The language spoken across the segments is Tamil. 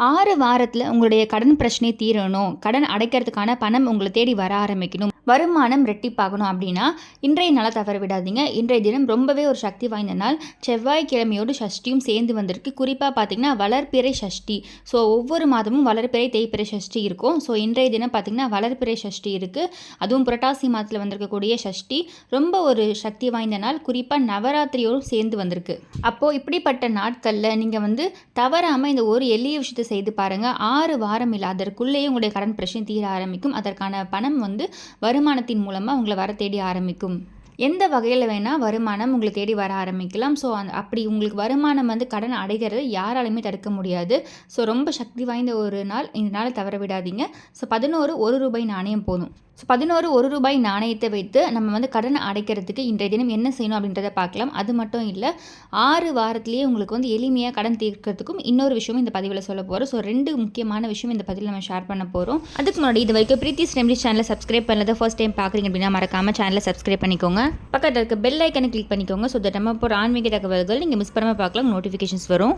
ஆறு வாரத்தில் உங்களுடைய கடன் பிரச்சனை தீரணும். கடன் அடைக்கிறதுக்கான பணம் உங்களை தேடி வர ஆரம்பிக்கணும். வருமானம் ரெட்டிப்பாகணும் அப்படின்னா இன்றைய நாளை தவற விடாதீங்க. இன்றைய தினம் ரொம்பவே ஒரு சக்தி வாய்ந்த நாள். செவ்வாய்க்கிழமையோடு சஷ்டியும் சேர்ந்து வந்திருக்கு. குறிப்பாக பார்த்தீங்கன்னா வளர்ப்பிறை சஷ்டி. ஸோ ஒவ்வொரு மாதமும் வளர்ப்பிறை தேய்ப்பிறை சஷ்டி இருக்கும். ஸோ இன்றைய தினம் பார்த்தீங்கன்னா வளர்ப்பிறை சஷ்டி இருக்குது அதுவும் புரட்டாசி மாதத்தில் வந்திருக்கக்கூடிய சஷ்டி. ரொம்ப ஒரு சக்தி வாய்ந்த நாள். குறிப்பாக நவராத்திரியோடும் சேர்ந்து வந்திருக்கு. அப்போது இப்படிப்பட்ட நாட்களில் நீங்கள் வந்து தவறாமல் இந்த ஒரு எளிய விஷயத்தை செய்து பாருங்கள் ஆறு வாரம் இல்லை அதற்குள்ளேயே உங்களுடைய கடன் பிரச்சனை தீர ஆரம்பிக்கும். அதற்கான பணம் வந்து வரும். வருமானத்தின் மூலமாக உங்களை வர தேடி ஆரம்பிக்கும். எந்த வகையில் வேணால் வருமானம் உங்களை தேடி வர ஆரம்பிக்கலாம். ஸோ அந் அப்படி உங்களுக்கு வருமானம் வந்து கடன் அடைகிறது யாராலையுமே தடுக்க முடியாது. ஸோ ரொம்ப சக்தி வாய்ந்த ஒரு நாள். இந்த நாளை தவற விடாதீங்க. ஸோ பதினோரு ஒரு ரூபாய் நாணயம் போதும். ஸோ பதினோரு ஒரு ரூபாய் நாணயத்தை வைத்து நம்ம வந்து கடனை அடைக்கிறதுக்கு இன்றைய தினம் என்ன செய்யணும் அப்படின்றத பார்க்கலாம். அது மட்டும் இல்லை ஆறு வாரத்திலேயே உங்களுக்கு வந்து எளிமையாக கடன் தீர்க்கிறதுக்கும் இன்னொரு விஷயமும் இந்த பதிவில் சொல்ல போகிறோம் ஸோ ரெண்டு முக்கியமான விஷயம் இந்த பதிவில் நம்ம ஷேர் பண்ண போகிறோம் அதுக்கு முன்னாடி இது வரைக்கும் பிரீத்தி ரெமடி சேனலை சப்ஸ்கிரைப் பண்ணதை ஃபர்ஸ்ட் டைம் பார்க்குறீங்க அப்படின்னா மறக்காமல் சேனலை சப்ஸ்கிரைப் பண்ணிக்கோங்க. பக்கத்தில் இருக்க பெல் ஐக்கனை கிளிக் பண்ணிக்கோங்க. ஸோ தட் நம்ம போகிற ஆன்மீக தகவல்கள் நீங்கள் மிஸ் பண்ணாமல் பார்க்கலாம். நோட்டிஃபிகேஷன்ஸ் வரும்.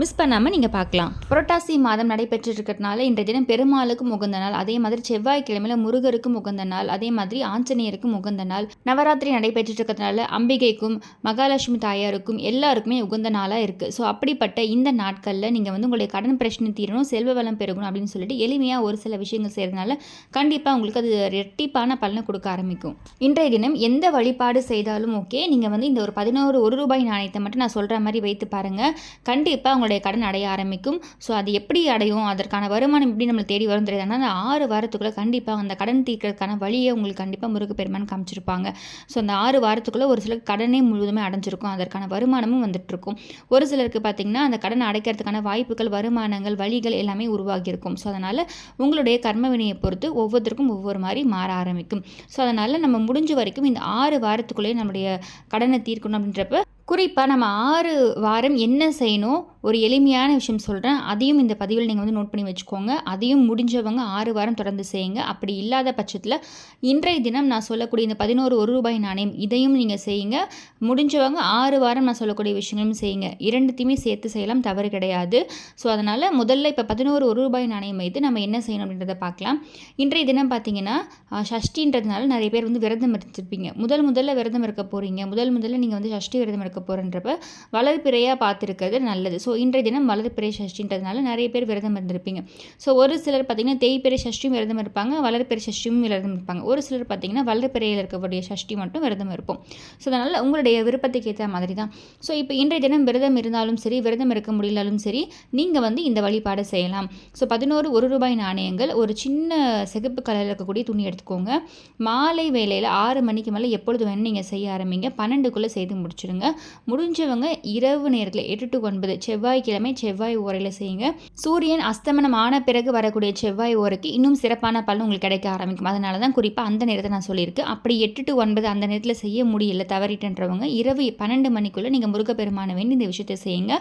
மிஸ் பண்ணாமல் நீங்கள் பார்க்கலாம். புரட்டாசி மாதம் நடைபெற்று இருக்கிறதுனால இன்றைய தினம் பெருமாளுக்கும் உகந்த நாள். அதே மாதிரி செவ்வாய்க்கிழமையில முருகருக்கும் உகந்த நாள். அதே மாதிரி ஆஞ்சநேயருக்கும் உகந்த நாள். நவராத்திரி நடைபெற்று இருக்கிறதுனால அம்பிகைக்கும் மகாலட்சுமி தாயாருக்கும் எல்லாருக்குமே உகந்த நாளாக இருக்குது ஸோ அப்படிப்பட்ட இந்த நாட்களில் நீங்கள் வந்து உங்களுடைய கடன் பிரச்சனை தீரணும் செல்வ வளம் பெருகணும் அப்படின்னு சொல்லிட்டு எளிமையாக ஒரு சில விஷயங்கள் செய்கிறதுனால கண்டிப்பாக உங்களுக்கு அது ரெட்டிப்பான பலனை கொடுக்க ஆரம்பிக்கும். இன்றைய தினம் எந்த வழிபாடு செய்தாலும் ஓகே நீங்கள் வந்து இந்த ஒரு பதினோரு ஒரு ரூபாய் நாணயத்தை மட்டும் நான் சொல்கிற மாதிரி வைத்து பாருங்கள் கண்டிப்பாக உங்களுடைய கடன் அடைய ஆரம்பிக்கும். ஸோ அது எப்படி அடையும்? அதற்கான வருமானம் எப்படி நம்மளை தேடி வரும் தெரியாது? ஆனால் அந்த ஆறு வாரத்துக்குள்ளே கண்டிப்பாக அந்த கடன் தீர்க்கிறதுக்கான வழியை உங்களுக்கு கண்டிப்பாக முருகப்பெருமான் காமிச்சிருப்பாங்க. ஸோ அந்த ஆறு வாரத்துக்குள்ளே ஒரு சிலருக்கு கடனே முழுவதுமே அடைஞ்சிருக்கும். அதற்கான வருமானமும் வந்துட்டுருக்கும். ஒரு சிலருக்கு பார்த்திங்கன்னா அந்த கடனை அடைக்கிறதுக்கான வாய்ப்புகள் வருமானங்கள் வழிகள் எல்லாமே உருவாகியிருக்கும். ஸோ அதனால் உங்களுடைய கர்ம வினையை பொறுத்து ஒவ்வொருத்தருக்கும் ஒவ்வொரு மாதிரி மாற ஆரம்பிக்கும். ஸோ அதனால் நம்ம முடிஞ்ச வரைக்கும் இந்த ஆறு வாரத்துக்குள்ளேயே நம்முடைய கடனை தீர்க்கணும் அப்படின்றப்ப குறிப்பாக நம்ம ஆறு வாரம் என்ன செய்யணும்? ஒரு எளிமையான விஷயம் சொல்கிறேன் அதையும் இந்த பதிவில் நீங்கள் வந்து நோட் பண்ணி வச்சுக்கோங்க. அதையும் முடிஞ்சவங்க ஆறு வாரம் தொடர்ந்து செய்யுங்க. அப்படி இல்லாத பட்சத்தில் இன்றைய தினம் நான் சொல்லக்கூடிய இந்த பதினோரு ஒரு ரூபாய் நாணயம் இதையும் நீங்கள் செய்யுங்க. முடிஞ்சவங்க ஆறு வாரம் நான் சொல்லக்கூடிய விஷயங்களும் செய்யுங்க. இரண்டுத்தையுமே சேர்த்து செய்யலாம். தவறு கிடையாது. ஸோ அதனால் முதல்ல இப்போ பதினோரு ஒரு ரூபாய் நாணயம் வைத்து நம்ம என்ன செய்யணும் அப்படின்றத பார்க்கலாம். இன்றைய தினம் பார்த்தீங்கன்னா ஷஷ்டின்றதுனால நிறைய பேர் வந்து விரதம் எடுத்துருப்பீங்க முதல் முதல்ல விரதம் இருக்க போகிறீங்க முதல் முதல்ல நீங்கள் வந்து ஷஷ்டி விரதம் இருக்க போகிறன்றப்ப வளர்ப்பிறையாக பார்த்துருக்கிறது நல்லது. ஸோ இன்றைய தினம் வளர்ப்பிறை சஷ்டின்றதுனால நிறைய பேர் விரதம் இருந்திருப்பீங்க. ஸோ ஒரு சிலர் பார்த்திங்கன்னா தேய்பிறை சஷ்டியும் விரதம் இருப்பாங்க வளர்ப்பிறை சஷ்டியும் விரதம் இருப்பாங்க. ஒரு சிலர் பார்த்திங்கன்னா வளர்ப்பிறையில் இருக்கக்கூடிய சஷ்டி மட்டும் விரதம் இருப்போம். ஸோ அதனால் உங்களுடைய விருப்பத்துக்கு ஏற்ற மாதிரி தான் ஸோ இப்போ இன்றைய தினம் விரதம் இருந்தாலும் சரி விரதம் இருக்க முடியலாலும் சரி நீங்கள் வந்து இந்த வழிபாடு செய்யலாம். ஸோ பதினோரு ஒரு ரூபாய் நாணயங்கள் ஒரு சின்ன சிகப்பு கலரில் இருக்கக்கூடிய துணி எடுத்துக்கோங்க. மாலை வேலையில் ஆறு மணிக்கு மேலே எப்பொழுது வேணும் நீங்கள் செய்ய ஆரம்பிங்க. பன்னெண்டுக்குள்ளே செய்து முடிச்சிடுங்க முடிஞ்சவங்க இரவு நேரத்தில் எட்டு டு ஒன்பது செவ்வாய்க்கிழமை செவ்வாய் ஓரையில் செய்யுங்க. சூரியன் அஸ்தமனம் ஆன பிறகு வரக்கூடிய செவ்வாய் ஓரைக்கு இன்னும் சிறப்பான பலன் உங்களுக்கு கிடைக்க ஆரம்பிக்கும். அதனால தான் குறிப்பாக அந்த நேரத்தை நான் சொல்லியிருக்கேன். அப்படி எட்டு டு ஒன்பது அந்த நேரத்தில் செய்ய முடியல தவறிட்டுன்றவங்க இரவு பன்னெண்டு மணிக்குள்ளே நீங்கள் முருகப்பெருமான வேண்டி இந்த விஷயத்தை செய்யுங்க.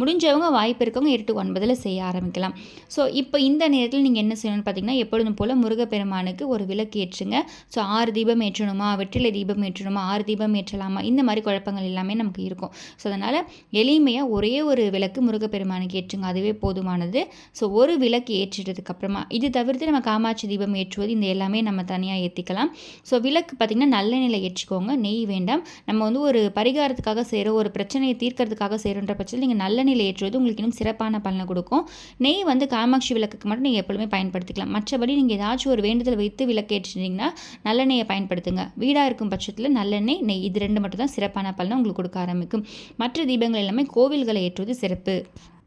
முடிஞ்சவங்க வாய்ப்பு இருக்கவங்க எட்டு டு ஒன்பதில் செய்ய ஆரம்பிக்கலாம். ஸோ இப்போ இந்த நேரத்தில் நீங்கள் என்ன செய்யணும்னு பார்த்தீங்கன்னா எப்பொழுதும் போல் முருகப்பெருமானுக்கு ஒரு விளக்கு ஏற்றுங்க. ஸோ ஆறு தீபம் ஏற்றணுமா? வெற்றிலை தீபம் ஏற்றணுமா? ஆறு தீபம் ஏற்றலாமா? இந்த மாதிரி குழப்பங்கள் எல்லாமே நமக்கு இருக்கும். ஸோ அதனால் எளிமையாக ஒரே ஒரு விளக்கு முருகப்பெருமானுக்கு ஏற்றுங்க. அதுவே போதுமானது. ஸோ ஒரு விளக்கு ஏற்றிட்டதுக்கு அப்புறமா இது தவிர்த்து நம்ம காமாட்சி தீபம் ஏற்றுவது இந்த எல்லாமே நம்ம தனியாக ஏற்றிக்கலாம் ஸோ விளக்கு பார்த்திங்கன்னா நல்லெண்ணெயில் ஏற்றிக்கோங்க. நெய் வேண்டாம். நம்ம வந்து ஒரு பரிகாரத்துக்காக செய்கிறோம் ஒரு பிரச்சனையை தீர்க்கறதுக்காக செய்கிறன்ற பட்சத்தில் நீங்கள் நல்லெண்ணெயில் ஏற்றுவது உங்களுக்கு இன்னும் சிறப்பான பலனை கொடுக்கும். நெய் வந்து காமாட்சி விளக்குக்கு மட்டும் நீங்கள் எப்பொழுதுமே பயன்படுத்திக்கலாம். மற்றபடி நீங்கள் ஏதாச்சும் ஒரு வேண்டுதல் வைத்து விளக்கு ஏற்றிட்டீங்கன்னா நல்லெண்ணெயை பயன்படுத்துங்க. வீடாக இருக்கும் பட்சத்தில் நல்லெண்ணெய் நெய் இது ரெண்டு மட்டும் தான் சிறப்பான பலனை உங்களுக்கு கொடுக்க ஆரம்பிக்கும். மற்ற தீபங்கள் எல்லாமே கோவில்களை ஏற்றுவது சிறப்பு.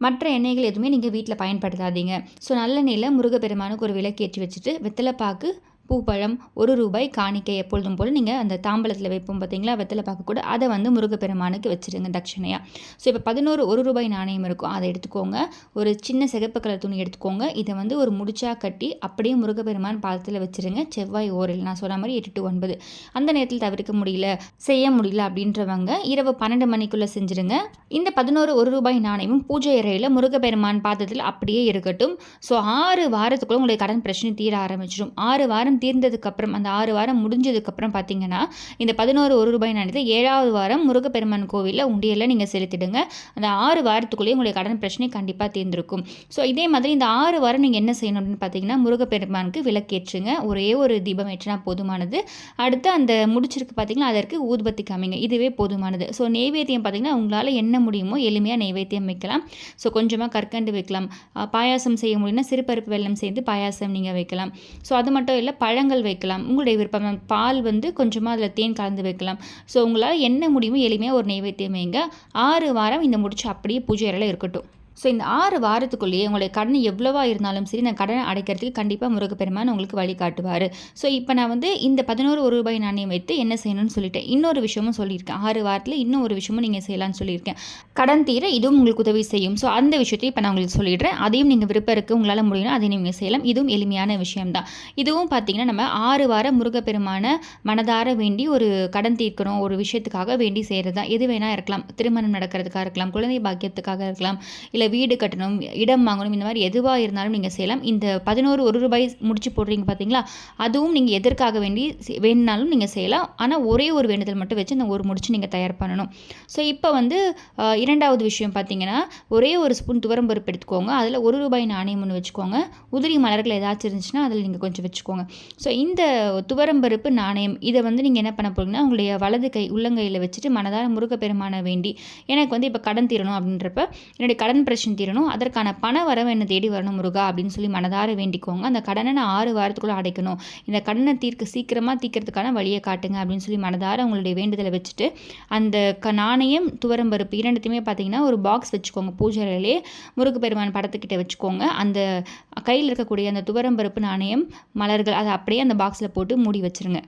மற்ற எண்ணெய்கள் எதுவுமே நீங்கள் வீட்டில் பயன்படுத்தாதீங்க. ஸோ நல்லெண்ணெயில் முருகப்பெருமானுக்கு ஒரு விளக்கு ஏற்றி வச்சுட்டு வெத்தலைப்பாக்கு பூப்பழம் ஒரு ரூபாய் காணிக்கை எப்பொழுதும் போல் நீங்கள் அந்த தாம்பலத்தில் வைப்போம் பார்த்தீங்களா வெத்தலை பார்க்கக்கூட அதை வந்து முருகப்பெருமானுக்கு வச்சுருங்க தட்சிணையாக ஸோ இப்போ பதினோரு ஒரு ரூபாய் நாணயம் இருக்கும். அதை எடுத்துக்கோங்க. ஒரு சின்ன சிகப்பு கலர் துணி எடுத்துக்கோங்க. இதை வந்து ஒரு முடிச்சா கட்டி அப்படியே முருகப்பெருமான் பாதத்தில் வச்சுருங்க. செவ்வாய் ஓரில். நான் சொன்ன மாதிரி எட்டு டு ஒன்பது. அந்த நேரத்தில் தவிர்க்க முடியல செய்ய முடியல அப்படின்றவங்க இரவு பன்னெண்டு மணிக்குள்ளே செஞ்சுருங்க. இந்த பதினோரு ஒரு ரூபாய் நாணயமும் பூஜை அறையில் முருகப்பெருமான் பாதத்தில் அப்படியே இருக்கட்டும். ஸோ ஆறு வாரத்துக்குள்ளே உங்களுடைய கடன் பிரச்சனை தீர ஆரம்பிச்சிடும். ஆறு வாரம் வாரம் தீர்ந்ததுக்கப்புறம் அந்த ஆறு வாரம் முடிஞ்சதுக்கப்புறம் பார்த்தீங்கன்னா இந்த பதினோரு ஒரு ரூபாய் நாணயத்தை ஏழாவது வாரம் முருகப்பெருமான் கோவிலில் உண்டியலில் நீங்கள் செலுத்திடுங்க. அந்த ஆறு வாரத்துக்குள்ளேயே உங்களுடைய கடன் பிரச்சனை கண்டிப்பாக தீர்ந்திருக்கும். ஸோ இதே மாதிரி இந்த ஆறு வாரம் நீங்கள் என்ன செய்யணும் அப்படின்னு பார்த்தீங்கன்னா முருகப்பெருமானுக்கு விளக்கேற்றுங்க. ஒரே ஒரு தீபம் ஏற்றினா போதுமானது. அடுத்து அந்த முடிச்சிருக்கு பார்த்தீங்கன்னா அதற்கு ஊதுபத்தி காமிங்க. இதுவே போதுமானது. ஸோ நெய்வேத்தியம் பார்த்தீங்கன்னா உங்களால் என்ன முடியுமோ எளிமையாக நெய்வேத்தியம் வைக்கலாம். ஸோ கொஞ்சமாக கற்கண்டு வைக்கலாம். பாயாசம் செய்ய முடியும்னா சிறுபருப்பு வெல்லம் சேர்ந்து பாயாசம் நீங்கள் வைக்கலாம். ஸோ அது மட்டும் இல்லை பழங்கள் வைக்கலாம். உங்களுடைய விருப்பம். பால் வந்து கொஞ்சமாக அதில் தேன் கலந்து வைக்கலாம். ஸோ உங்களால் என்ன முடியுமோ எளிமையாக ஒரு நெய்வேத்தியம் வைங்க. ஆறு வாரம் இந்த முடிச்சு அப்படியே பூஜை அறையில் இருக்கட்டும். ஸோ இந்த ஆறு வாரத்துக்குள்ளேயே உங்களுடைய கடன் எவ்வளவா இருந்தாலும் சரி நான் கடனை அடைக்கிறதுக்கு கண்டிப்பாக முருகப்பெருமான் உங்களுக்கு வழிகாட்டுவார் ஸோ இப்போ நான் வந்து இந்த பதினோரு ஒரு ரூபாய் நாணயம் வைத்து என்ன செய்யணும்னு சொல்லிட்டேன். இன்னொரு விஷயமும் சொல்லியிருக்கேன். ஆறு வாரத்தில் இன்னும் ஒரு விஷயமும் நீங்கள் செய்யலாம்னு சொல்லியிருக்கேன். கடன் தீர இதுவும் உங்களுக்கு உதவி செய்யும். ஸோ அந்த விஷயத்தையும் இப்போ நான் உங்களுக்கு சொல்லிடுறேன். அதையும் நீங்கள் விருப்பம் இருக்குது உங்களால் முடியும்னா அதையும் நீங்கள் செய்யலாம். இதுவும் எளிமையான விஷயம்தான். இதுவும் பார்த்தீங்கன்னா நம்ம ஆறு வாரம் முருகப்பெருமான மனதார வேண்டி ஒரு கடன் தீர்க்கணும் ஒரு விஷயத்துக்காக வேண்டி செய்கிறது தான் எது வேணால் இருக்கலாம். திருமணம் நடக்கிறதுக்காக இருக்கலாம் குழந்தை பாக்கியத்துக்காக இருக்கலாம் இல்லை வீடு கட்டணும் இடம் வாங்கணும் இந்த மாதிரி எதுவாக இருந்தாலும் நீங்கள் செய்யலாம். இந்த பதினோரு ஒரு ரூபாய் முடிச்சு போடுறீங்க பார்த்தீங்களா அதுவும் நீங்கள் எதற்காக வேண்டி வேணுனாலும் நீங்கள் செய்யலாம். ஆனால் ஒரே ஒரு வேண்டுதல் மட்டும் வச்சு இந்த ஒரு முடிச்சு நீங்கள் தயார் பண்ணணும். ஸோ இப்போ வந்து இரண்டாவது விஷயம் பார்த்தீங்கன்னா ஒரே ஒரு ஸ்பூன் துவரம் பருப்பு எடுத்துக்கோங்க. அதில் ஒரு ரூபாய் நாணயம் ஒன்று வச்சுக்கோங்க. உதிரி மலர்கள் ஏதாச்சும் இருந்துச்சுன்னா அதில் நீங்கள் கொஞ்சம் வச்சுக்கோங்க. ஸோ இந்த துவரம் பருப்பு நாணயம் இதை வந்து நீங்கள் என்ன பண்ண போகிறீங்கன்னா உங்களுடைய வலது கை உள்ளங்கையில் வச்சுட்டு மனதார முருகப்பெருமான வேண்டி எனக்கு வந்து இப்போ கடன் தீரணும் அப்படின்றப்ப என்னுடைய கடன் பிரச்சனை தீரணும். அதற்கான பண வரவு என்னை தேடி வரணும் முருகா அப்படின்னு சொல்லி மனதார வேண்டிக்கோங்க. அந்த கடனை நான் ஆறு வாரத்துக்குள்ளே அடைக்கணும். இந்த கடனை தீர்க்க சீக்கிரமாக தீர்க்கறதுக்கான வழியை காட்டுங்க அப்படின்னு சொல்லி மனதார உங்களுடைய வேண்டுதலை வச்சுட்டு அந்த க நாணயம் துவரம்பருப்பு இரண்டுத்தையுமே பார்த்தீங்கன்னா ஒரு பாக்ஸ் வச்சுக்கோங்க. பூஜையிலே முருகப்பெருமான் படத்துக்கிட்ட வச்சுக்கோங்க. அந்த கையில் இருக்கக்கூடிய அந்த துவரம்பருப்பு நாணயம் மலர்கள் அதை அப்படியே அந்த பாக்ஸில் போட்டு மூடி வச்சிருங்க.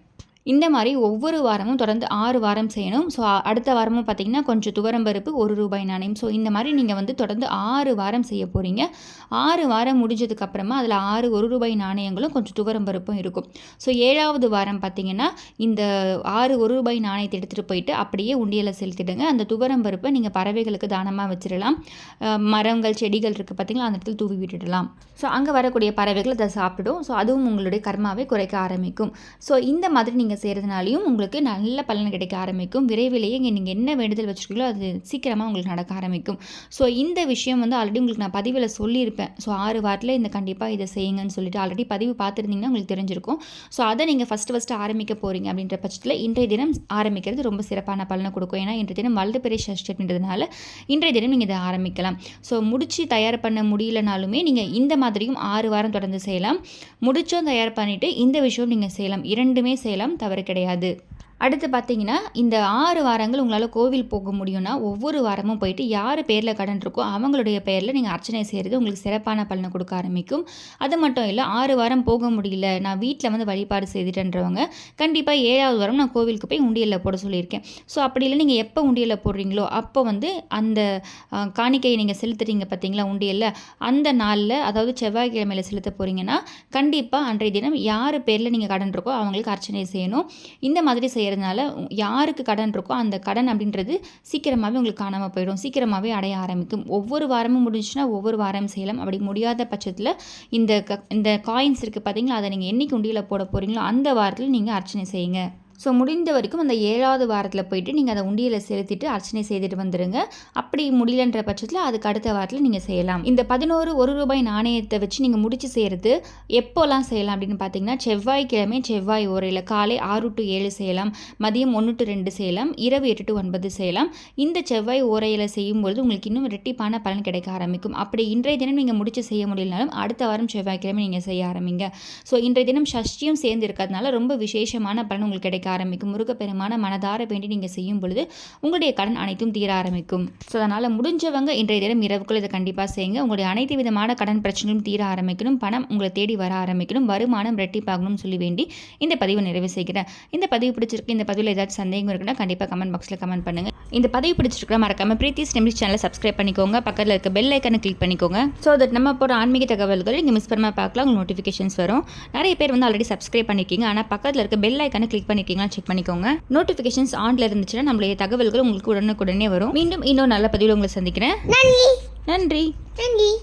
இந்த மாதிரி ஒவ்வொரு வாரமும் தொடர்ந்து ஆறு வாரம் செய்யணும். ஸோ அடுத்த வாரமும் பார்த்தீங்கன்னா கொஞ்சம் துவரம்பருப்பு ஒரு ரூபாய் நாணயம். ஸோ இந்த மாதிரி நீங்கள் வந்து தொடர்ந்து ஆறு வாரம் செய்ய போகிறீங்க ஆறு வாரம் முடிஞ்சதுக்கு அப்புறமா அதில் ஆறு ஒரு ரூபாய் நாணயங்களும் கொஞ்சம் துவரம்பருப்பும் இருக்கும். ஸோ ஏழாவது வாரம் பார்த்தீங்கன்னா இந்த ஆறு ஒரு ரூபாய் நாணயத்தை எடுத்துகிட்டு போயிட்டு அப்படியே உண்டியலில் செலுத்திடுங்க. அந்த துவரம்பருப்பை நீங்கள் பறவைகளுக்கு தானமாக வச்சிடலாம். மரங்கள் செடிகள் இருக்குது பார்த்திங்களா அந்த இடத்துல தூவி விட்டுடலாம். ஸோ அங்கே வரக்கூடிய பறவைகள் அதை சாப்பிடும். ஸோ அதுவும் உங்களுடைய கர்மாவை குறைக்க ஆரம்பிக்கும். ஸோ இந்த மாதிரி நீங்கள் செய்கிறதுனாலையும் உங்களுக்கு நல்ல பலன் கிடைக்க ஆரம்பிக்கும். விரைவிலேயே இங்கே நீங்கள் என்ன வேண்டுதல் வச்சுருக்கீங்களோ அது சீக்கிரமாக உங்களுக்கு நடக்க ஆரம்பிக்கும். ஸோ இந்த விஷயம் வந்து ஆல்ரெடி உங்களுக்கு நான் பதிவில் சொல்லியிருப்பேன். ஸோ ஆறு வாரத்தில் இந்த கண்டிப்பாக இதை செய்யுங்கன்னு சொல்லிட்டு ஆல்ரெடி பதிவு பார்த்துருந்தீங்கன்னா உங்களுக்கு தெரிஞ்சிருக்கும். ஸோ அதை நீங்கள் ஃபஸ்ட்டு ஃபஸ்ட்டு ஆரம்பிக்க போகிறீங்க அப்படின்ற பட்சத்தில் இன்றைய தினம் ஆரம்பிக்கிறது ரொம்ப சிறப்பான பலனை கொடுக்கும். ஏன்னா இன்றைய தினம் வலது பெரிய சஷ்டி அப்படின்றதுனால இன்றைய தினம் நீங்கள் இதை ஆரம்பிக்கலாம். ஸோ முடித்து தயார் பண்ண முடியலனாலுமே நீங்கள் இந்த மாதிரியும் ஆறு வாரம் தொடர்ந்து செய்யலாம். முடிச்சும் தயார் பண்ணிவிட்டு இந்த விஷயம் நீங்கள் செய்யலாம். இரண்டுமே செய்யலாம். தவறு கிடையாது. அடுத்து பார்த்தீங்கன்னா இந்த ஆறு வாரங்கள் உங்களால் கோவில் போக முடியும்னா ஒவ்வொரு வாரமும் போயிட்டு யார் பேரில் கடன் இருக்கோ அவங்களுடைய பேரில் நீங்கள் அர்ச்சனை செய்கிறது உங்களுக்கு சிறப்பான பலனை கொடுக்க ஆரம்பிக்கும். அது மட்டும் இல்லை ஆறு வாரம் போக முடியல நான் வீட்டில் வந்து வழிபாடு செய்துட்டேன்றவங்க கண்டிப்பாக ஏழாவது வாரம் நான் கோவிலுக்கு போய் உண்டியலில் போட சொல்லியிருக்கேன். ஸோ அப்படி இல்லை நீங்கள் எப்போ உண்டியலில் போடுறீங்களோ அப்போ வந்து அந்த காணிக்கையை நீங்கள் செலுத்துறீங்க பார்த்தீங்களா உண்டியலில் அந்த நாளில் அதாவது செவ்வாய்க்கிழமையில் செலுத்த போகிறீங்கன்னா கண்டிப்பாக அன்றைய தினம் யார் பேரில் நீங்கள் கடன் இருக்கோ அவங்களுக்கு அர்ச்சனை செய்யணும். இந்த மாதிரி செய்கிறதுனால யாருக்கு கடன் இருக்கோ அந்த கடன் அப்படின்றது சீக்கிரமாகவே உங்களுக்கு காணாமல் போயிடும். சீக்கிரமாகவே அடைய ஆரம்பிக்கும். ஒவ்வொரு வாரமும் முடிஞ்சுன்னா ஒவ்வொரு வாரம் செய்யலாம் அப்படி முடியாத பட்சத்தில் இந்த க இந்த காயின்ஸ் இருக்குது பார்த்தீங்களா அதை நீங்கள் என்றைக்கு உண்டியில் போட போகிறீங்களோ அந்த வாரத்தில் நீங்கள் அர்ச்சனை செய்யுங்க. ஸோ முடிந்த வரைக்கும் அந்த ஏழாவது வாரத்தில் போயிட்டு நீங்கள் அதை உண்டியலை செலுத்திட்டு அர்ச்சனை செய்துட்டு வந்துடுங்க அப்படி முடியலன்ற பட்சத்தில் அதுக்கு அடுத்த வாரத்தில் நீங்கள் செய்யலாம். இந்த பதினோரு ஒரு ரூபாய் நாணயத்தை வச்சு நீங்கள் முடிச்சு செய்கிறது எப்போல்லாம் செய்யலாம் அப்படின்னு பார்த்தீங்கன்னா செவ்வாய்க்கிழமை செவ்வாய் ஓரையில் காலை ஆறு டு ஏழு செய்யலாம். மதியம் ஒன்று டு ரெண்டு செய்யலாம். இரவு எட்டு டு ஒன்பது செய்யலாம். இந்த செவ்வாய் ஓரையில் செய்யும்பொழுது உங்களுக்கு இன்னும் ரெட்டிப்பான பலன் கிடைக்க ஆரம்பிக்கும். அப்படி இன்றைய தினம் நீங்கள் முடிச்சு செய்ய முடியலனாலும் அடுத்த வாரம் செவ்வாய்க்கிழமை நீங்கள் செய்ய ஆரம்பிங்க. ஸோ இன்றைய தினம் சஷ்டியும் சேர்ந்து இருக்கிறதுனால ரொம்ப விசேஷமான பலன் உங்களுக்கு கிடைக்க ஆரம்பிக்கும். முருகப்பெருமான மனதார வேண்டி நீங்கள் செய்யும் பொழுது உங்களுடைய கடன் அனைத்தும் தீர ஆரம்பிக்கும். ஸோ அதனால் முடிஞ்சவங்க இன்றைய தினம் இரவுக்குள் இதை கண்டிப்பாக செய்யுங்க. உங்களுடைய அனைத்து விதமான கடன் பிரச்சனைகளும் தீர ஆரம்பிக்கணும். பணம் உங்களை தேடி வர ஆரம்பிக்கணும். வருமானம் ரெட்டிப்பாகணும்னு சொல்லி வேண்டி இந்த பதிவை நிறைவு செய்கிறேன். இந்த பதிவு பிடிச்சிருக்கு இந்த பதிவில் ஏதாச்சும் சந்தேகம் இருக்குன்னா கண்டிப்பாக கமெண்ட் பாக்ஸில் கமெண்ட் பண்ணுங்கள் இந்த பதிவு பிடிச்சிருக்கிற மறக்காம பிரீத்தி ஸ்டெம்பிஸ் சேனலை சப்ஸ்கிரைப் பண்ணிக்கோங்க. பக்கத்தில் இருக்க பெல் ஐக்கனை கிளிக் பண்ணிக்கோங்க. ஸோ தட் நம்ம போகிற ஆன்மீக தகவல்கள் நீங்கள் மிஸ் பண்ணாமல் பார்க்கலாம் உங்களுக்கு நோட்டிஃபிகேஷன்ஸ் வரும். நிறைய பேர் வந்து ஆல்ரெடி சப்ஸ்கிரைப் பண்ணிக்கிங்க ஆனால் பக்கத்தில் இருக்க பெல் ஐக்கனை கிளிக் பண்ணிருக்கீங்களா செக் பண்ணிக்கோங்க. நோட்டிஃபிகேஷன்ஸ் ஆன்ல இருந்துச்சுன்னா நம்மளுடைய தகவல்கள் உங்களுக்கு உடனுக்குடனே வரும். மீண்டும் இன்னொரு நல்ல பதிவில் உங்களை சந்திக்கிறேன். நன்றி. நன்றி.